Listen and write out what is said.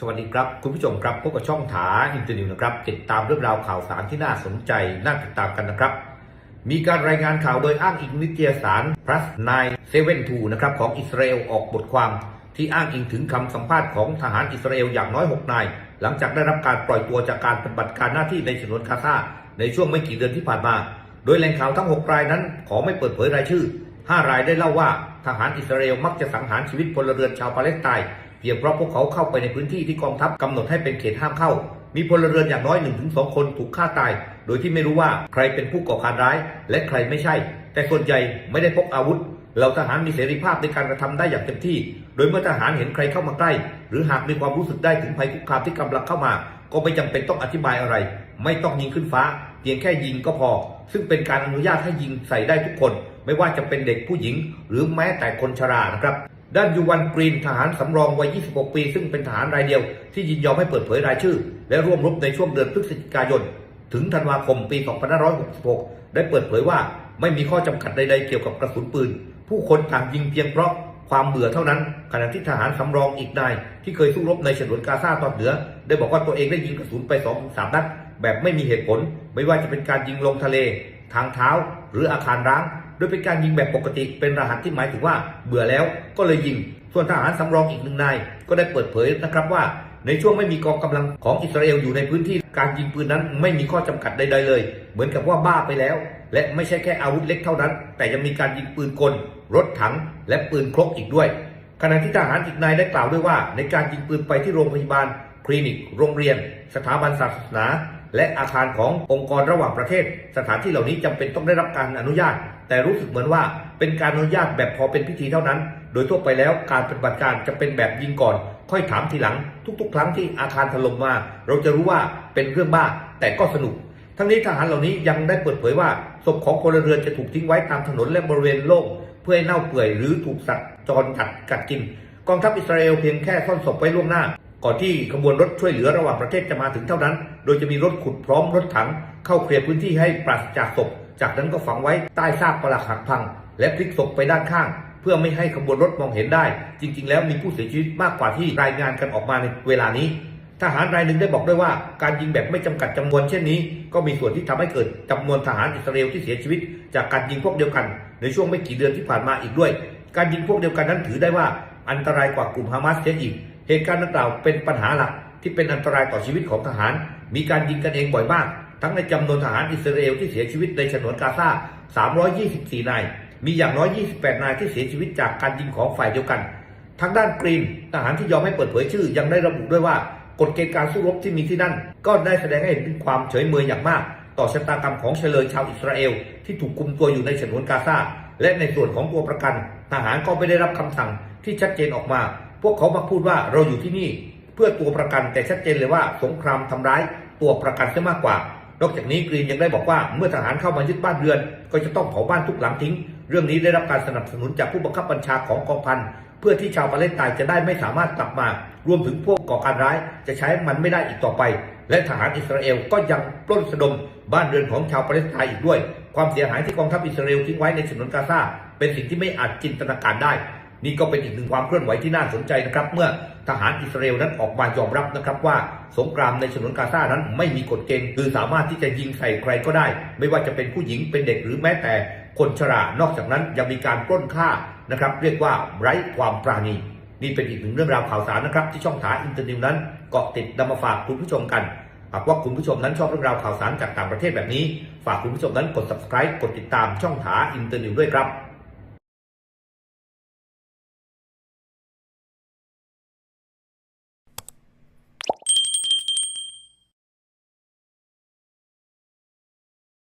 สวัสดีครับ คุณผู้ชมครับพบกับช่องถาอินเตอร์นิวนะครับ ติดตามเรื่องราวข่าวสารที่น่าสนใจน่าติดตามกันนะครับ มีการรายงานข่าวโดยอ้างอิงนิตยสาร plus 9 7 2นะครับของอิสราเอลออกบทความ ที่อ้างอิงถึงคำสัมภาษณ์ของทหารอิสราเอลอย่างน้อย 6 นาย หลังจากได้รับการปล่อยตัวจากการปฏิบัติการหน้าที่ในฉนวนกาซาในช่วงไม่กี่เดือนที่ผ่านมา โดยแหล่งข่าวทั้ง 6 รายนั้น ขอไม่เปิดเผยรายชื่อ 5 รายได้เล่าว่าทหารอิสราเอลมักจะสังหารชีวิตพลเรือนชาวปาเลสไตน์ เพียงเพราะพวกเขาเข้าไปในพื้นที่ที่กองทัพกำหนดให้เป็นเขตห้ามเข้า มีพลเรือนอย่างน้อย 1-2 คนถูกฆ่าตาย โดยที่ไม่รู้ว่าใครเป็นผู้ก่อการร้าย และใครไม่ใช่ แต่ส่วนใหญ่ไม่ได้พกอาวุธเราทหารมีเสรีภาพในการกระทำได้อย่างเต็มที่ โดยเมื่อทหารเห็นใครเข้ามาใกล้ หรือหากมีความรู้สึกได้ถึงภัยคุกคามที่กำลังเข้ามา ก็ไม่จำเป็นต้องอธิบายอะไร ไม่ต้องยิงขึ้นฟ้า เพียงแค่ยิงก็พอ ซึ่งเป็นการอนุญาตให้ยิงใส่ได้ทุกคน ไม่ว่าจะเป็นเด็กผู้หญิง หรือแม้แต่คนชรานะครับ ด้านยูวันกรีนทหารสำรองวัย 26 ปี ซึ่งเป็นทหารรายเดียว ที่ยินยอมให้เปิดเผยรายชื่อ และร่วมรบในช่วงเดือนพฤศจิกายน ถึงธันวาคมปี 2566 ได้เปิดเผยว่าไม่มีข้อจำกัดใดๆเกี่ยวกับกระสุนปืน ผู้คนต่างยิงเพียงเพราะความเบื่อเท่านั้น ขณะที่ทหารสำรองอีกนาย ที่เคยสู้รบในฉนวนกาซาตอนเหนือ ได้บอกว่าตัวเองได้ยิงกระสุนไป2-3นัดแบบไม่มีเหตุผล ไม่ว่าจะเป็นการยิงลงทะเล ทางเท้า หรืออาคารร้าง โดยเป็นการยิงแบบปกติเป็นรหัสที่หมายถึงว่าเบื่อแล้วก็เลยยิง ส่วนทหารสำรองอีกหนึ่งนาย ก็ได้เปิดเผยนะครับว่า ในช่วงไม่มีกองกำลังของอิสราเอลอยู่ในพื้นที่การยิงปืนนั้นไม่มีข้อจำกัดใดๆเลย เหมือนกับว่าบ้าไปแล้ว และไม่ใช่แค่อาวุธเล็กเท่านั้น แต่ยังมีการยิงปืนกล รถถัง และปืนครกอีกด้วยขณะที่ทหารอีกนายได้กล่าวด้วยว่า ในการยิงปืนไปที่โรงพยาบาล คลินิก โรงเรียน สถาบันศาสนา และอาคารขององค์กรระหว่างประเทศ สถานที่เหล่านี้จำเป็นต้องได้รับการอนุญาต แต่รู้สึกเหมือนว่าเป็นการอนุญาตแบบพอเป็นพิธีเท่านั้น โดยทั่วไปแล้วการปฏิบัติการจะเป็นแบบยิงก่อน ค่อยถามทีหลัง ทุก ๆ ครั้งที่อาคารถล่มมา เราจะรู้ว่าเป็นเรื่องบ้าแต่ก็สนุก ทั้งนี้ทหารเหล่านี้ยังได้เปิดเผยว่าศพของพลเรือนจะถูกทิ้งไว้ตามถนนและบริเวณโล่งเพื่อให้เน่าเปื่อยหรือถูกสัตว์จรจัดกัดกินกองทัพอิสราเอลเพียงแค่ซ่อนศพไว้ล่วงหน้า ก่อนที่ขบวนรถช่วยเหลือระหว่างประเทศจะมาถึงเท่านั้น โดยจะมีรถขุดพร้อมรถถัง เข้าเคลียร์พื้นที่ให้ปราศจากศพ จากนั้นก็ฝังไว้ใต้ซากปรักหักพัง และพลิกศพไปด้านข้าง เพื่อไม่ให้ขบวนรถมองเห็นได้ จริง ๆ แล้วมีผู้เสียชีวิตมากกว่าที่รายงานกันออกมาในเวลานี้ ทหารรายหนึ่งได้บอกด้วยว่า การยิงแบบไม่จำกัดจำนวนเช่นนี้ ก็มีส่วนที่ทำให้เกิดจำนวนทหารอิสราเอลที่เสียชีวิต จากการยิงพวกเดียวกัน ในช่วงไม่กี่เดือนที่ผ่านมาอีกด้วย การยิงพวกเดียวกันนั้นถือได้ว่าอันตรายกว่ากลุ่มฮามาสเสียอีก เหตุการณ์ดังกล่าวเป็นปัญหาหลักที่เป็นอันตรายต่อชีวิตของทหาร มีการยิงกันเองบ่อยมาก ทั้งในจำนวนทหารอิสราเอลที่เสียชีวิตในฉนวนกาซา 324 นาย มีอย่างน้อย 28 นายที่เสียชีวิตจากการยิงของฝ่ายเดียวกัน ทางด้านกรีนทหารที่ยอมให้เปิดเผยชื่อ ยังได้ระบุด้วยว่ากฎเกณฑ์การสู้รบที่มีที่นั่น ก็ได้แสดงให้เห็นถึงความเฉยเมยอย่างมาก ต่อชะตากรรมของเฉลยชาวอิสราเอล ที่ถูกคุมตัวอยู่ในฉนวนกาซาและในส่วนของตัวประกัน ทหารก็ไม่ได้รับคำสั่งที่ชัดเจนออกมา พวกเขามักพูดว่าเราอยู่ที่นี่เพื่อตัวประกันแต่ชัดเจนเลยว่าสงครามทำร้ายตัวประกันเสียมากกว่านอกจากนี้กรีนยังได้บอกว่าเมื่อทหารเข้ามายึดบ้านเรือน ก็จะต้องเผาบ้านทุกหลังทิ้ง เรื่องนี้ได้รับการสนับสนุนจากผู้บังคับบัญชาของกองพันเพื่อที่ชาวปาเลสไตน์จะได้ไม่สามารถกลับมา รวมถึงพวกก่อการร้ายจะใช้มันไม่ได้อีกต่อไป และทหารอิสราเอลก็ยังปล้นสะดมบ้านเรือนของชาวปาเลสไตน์อีกด้วย ความเสียหายที่กองทัพอิสราเอลทิ้งไว้ในฉนวนกาซาเป็นสิ่งที่ไม่อาจจินตนาการได้ นี่ก็เป็นอีกหนึ่งความเคลื่อนไหวที่น่าสนใจนะครับ เมื่อทหารอิสราเอลนั้นออกมายอมรับนะครับว่าสงครามในฉนวนกาซานั้นไม่มีกฎเกณฑ์คือสามารถที่จะยิงใส่ใครก็ได้ ไม่ว่าจะเป็นผู้หญิงเป็นเด็กหรือแม้แต่คนชรานอกจากนั้นยังมีการปล้นฆ่านะครับ เรียกว่าไร้ความปราณีนี่เป็นอีกหนึ่งเรื่องราวข่าวสารนะครับ ที่ช่องถาอินเตอร์นิวนั้นเกาะติดนำมาฝากคุณผู้ชมกันหากว่าคุณผู้ชมนั้นชอบเรื่องราวข่าวสารจากต่างประเทศแบบนี้ ฝากคุณผู้ชมนั้นกด subscribe กดติดตามช่องถาอินเตอร์นิวด้วยครับ